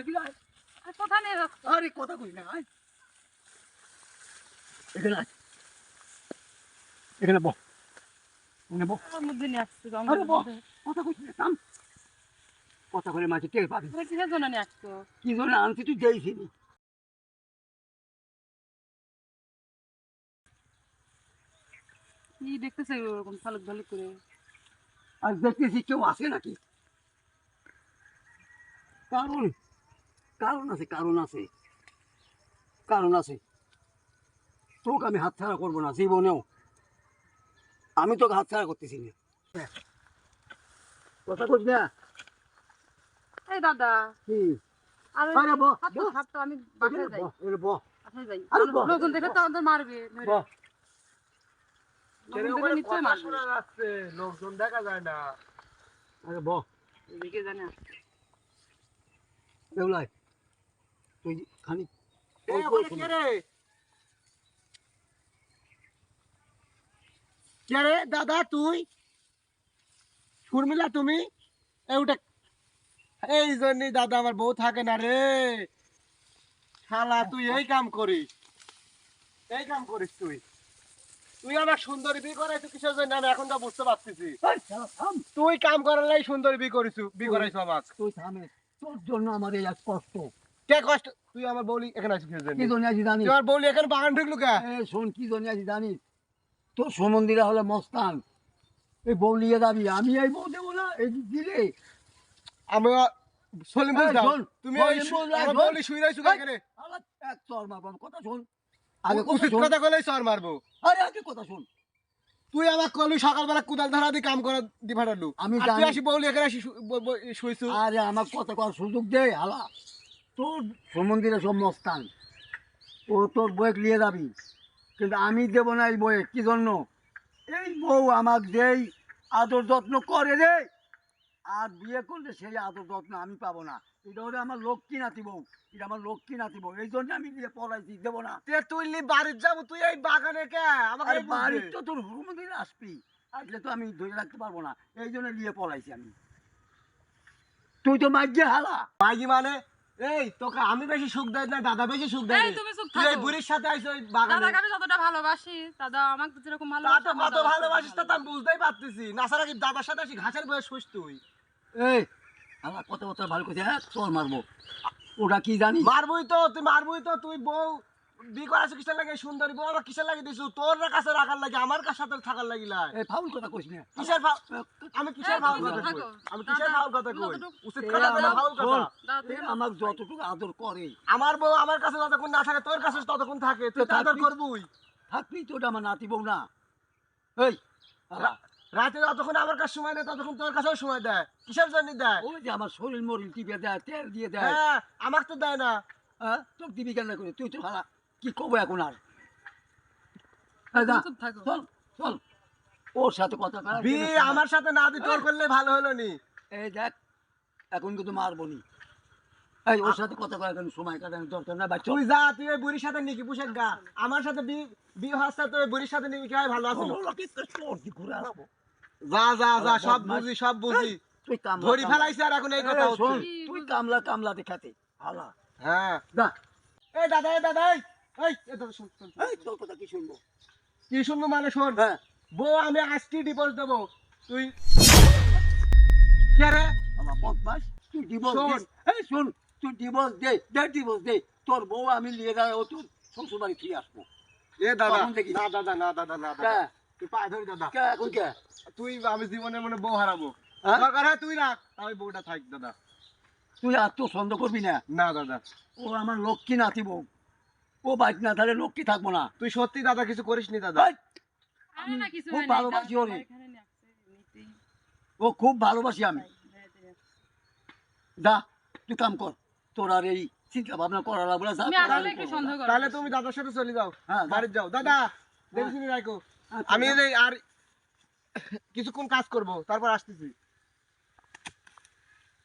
সেগুলো আয়। আর কোথায় আরে কথা কই না আয়। এখানে আয়। এখানে বহ। এখানে বহ। আমার মধ্যে নিয়ে আসছো আরে বহ। কথা কই না থাম কথা করে মাঝে টের পাবি। কিসের জন্য নিয়ে আসছো? কি জন্য আনছি তুই দিয়েছিলি কি দেখতেছে ওরকম ফালুক ভালুক করে? আর দেখতেছি কেউ আসে নাকি? কারণ কারণ আছে কারণ আছে। কারণ আছে। তোকে আমি হাতছাড়া করব না জীবনেও। আমি তোকে হাতছাড়া করতেছি না। কথা কইস না। এই দাদা। কি? আরে বহ, হাত তো হাত তো আমি বাসায় যাই। বহ, এরে বাসায় যাই। লোকজন দেখে তো আমাদের মারবে। লোকজন যায় না। আরে বহ, দেখে জানে বেউলাই, তুই শোনো। কে দাদা তুই? শর্মিলা তুমি? এই ওটা এই জন্যই দাদা আমার বউ থাকে না রে। শালা তুই এই কাম করিস। এই কাম করিস তুই। তুই আমার সুন্দরী বিয়ে করাইছো কিসের জন্য? আমি এখন তো বুঝতে পারতেছি। তুই কাম করার লাই সুন্দরী বিয়ে করিস বিয়ে করাইছো আমাক। তুই থামে। তোর জন্য আমার এই কষ্ট। কে কষ্ট? তুই আমার বলি এখানে আসিস কি জন্য? জন্য আছি জানিস? আমার বলি এখানে বাগান ঢুকলু কে? শোন কি জন্য আছি জানিস? তোর সমন্দিরা হলে মস্তান। এই বউ যাবি? আমি এই বউ দেবো না এই দিলে। আমি সলিম এই, তুমি ওই শোন, শু- শোন, আমার শোন। শুই রাইছো কেন এক চর মারবো কথা শোন। আগে কথা কইলেই সর মারবো। আরে আগে কথা শোন। তুই আমার কলু সকালবেলা কুদাল ধরা দিয়ে কাম করে দি ফাটালু আমি। আসি বলি এখানে আসি শুইছু আরে আমার কথা কর সুযোগ দে হালা। তোর সমন্দিরে সব মস্তান। ও তোর বয়েক নিয়ে যাবি। কিন্তু আমি দেব না এই বয়ে কি জন্য? এই বউ আমাকে যেই আদর যত্ন করে রে। আর বিয়ে করলে সেই আদর যত্ন আমি পাবো না। এটা হলে আমার লক্ষ্মী নাতি বউ। এটা আমার লক্ষ্মী নাতি বউ। এই জন্য আমি দিয়ে পড়াইছি দেবো না। তে তুই বাড়ির যাব তুই এই বাগানে কে? আমাকে। বাড়ির তো তোর হুমদিন আসবি। আসলে তো আমি ধরে রাখতে পারব না। এই জন্য নিয়ে পড়াইছি আমি। তুই তো মাঝে হালা। মাইগি মানে? এই তোকে আমি বেশি সুখ দেয় না দাদা বেশি সুখ দেয় তুমি তুই এই বুড়ির সাথে আইস ওই বাগানে। দাদাকে আমি যতটা ভালোবাসি দাদা আমাকে যেরকম তা তো কত ভালোবাসিস তা তো আমি বুঝতেই পারতেছি। নাসারা কি দাদার সাথে আসি ঘাসের বয়স শুস তুই। এই আমার কত কত ভালো করে হ্যাঁ? তোর মারবো। ওটা কি জানি মারবই তো তুই মারবই তো তুই বউ। বি করাছো কিসের লাগে? সুন্দরী বউ আবার কিসের লাগে দিছু? তোর কাছে রাখার লাগে আমার কাছে সাথে থাকার লাগিলা এই ফাউল কথা কইস না। কিসের ফাউ- আমি কিসের এই, ফাউল কথা কই? আমি কিসের ফাউল কথা কই? যতটুকু- উচিত কথা আমার ফাউল কথা। দাদা, এ তুমি- আমার যতটুকু আদর করে। আমার বউ আমার কাছে যতক্ষণ না থাকে তোর কাছে ততক্ষণ থাকে। তুই আদর থাকবি। করবই। থাকবি তো ওটা আমার নাতি বউ না। এই রাতে যতক্ষণ আমার কাছে সময় দেয় ততক্ষণ তোর কাছেও সময় দেয়। কিসের জন্য দেয়? ওই যে আমার শরীর মরিল টিপে দেয় তেল দিয়ে দেয়। হ্যাঁ আমাকে তো দেয় না। হ্যাঁ তোর দিবি কেন করে? তুই তো হালা কি করব এখন আর? এই যা, তুমি চুপ থাকো। চল চল। ওর সাথে কথা আমার সাথে না দি করলে ভালো হলো নি। এই দেখ এখন কিন্তু মারবো নি। এই ওর সাথে কথা করার কোনো সময় কাটানোর দরকার না তুই যা তুই ওই বুড়ির সাথে নিকি গা। আমার সাথে বি বি হাসতে তুই ওই বুড়ির সাথে নিকি খাই ভালো আছে? যা যা যা সব বুঝি সব বুঝি। তুই কামলা ধরি আর এখন এই কথা তুই কামলা কামলা দেখাতে হালা। হ্যাঁ। এই দাদা এই দাদা এই এই তোর কথা কি শুনব? কি শুনব মানে শোন? হ্যাঁ। বউ আমি আজকে ডিভোর্স দেবো। তুই কে রে? আমার বদমাস তুই ডিভোর্স এই শোন তুই ডিভোর্স দে দে ডিভোর্স দে। তোর বউ আমি নিয়ে যাই ও তোর শ্বশুর বাড়ি ফিরে আসব। এ দাদা না দাদা না দাদা না দাদা। তুই পায়ে ধরি দাদা। কে এখন কে? তুই আমি জীবনে মনে বউ হারাবো? দরকার হয় তুই রাখ। আমি বউটা থাক দাদা। তুই আর তো সন্দেহ করবি না? না দাদা। ও আমার লক্ষ্মী নাতি বউ। ও বাইক না তাহলে লক্ষ্মী থাকব না। তুই সত্যি দাদা কিছু করিস নি দাদা আরে না কিছু খুব হয় নাই, ভালোবাসি ওরে। ও খুব ভালোবাসি আমি। যা তুই কাম কর। তোর আর এই চিন্তা ভাবনা লাগবে করার আসলে আমি সন্দেহ করো তাহলে তুমি দাদার সাথে চলে যাও হ্যাঁ। বাড়ি যাও। দাদা দেখি রাখো। আচ্ছা, আমি আর কিছুক্ষণ কাজ করব তারপর আসতেছি।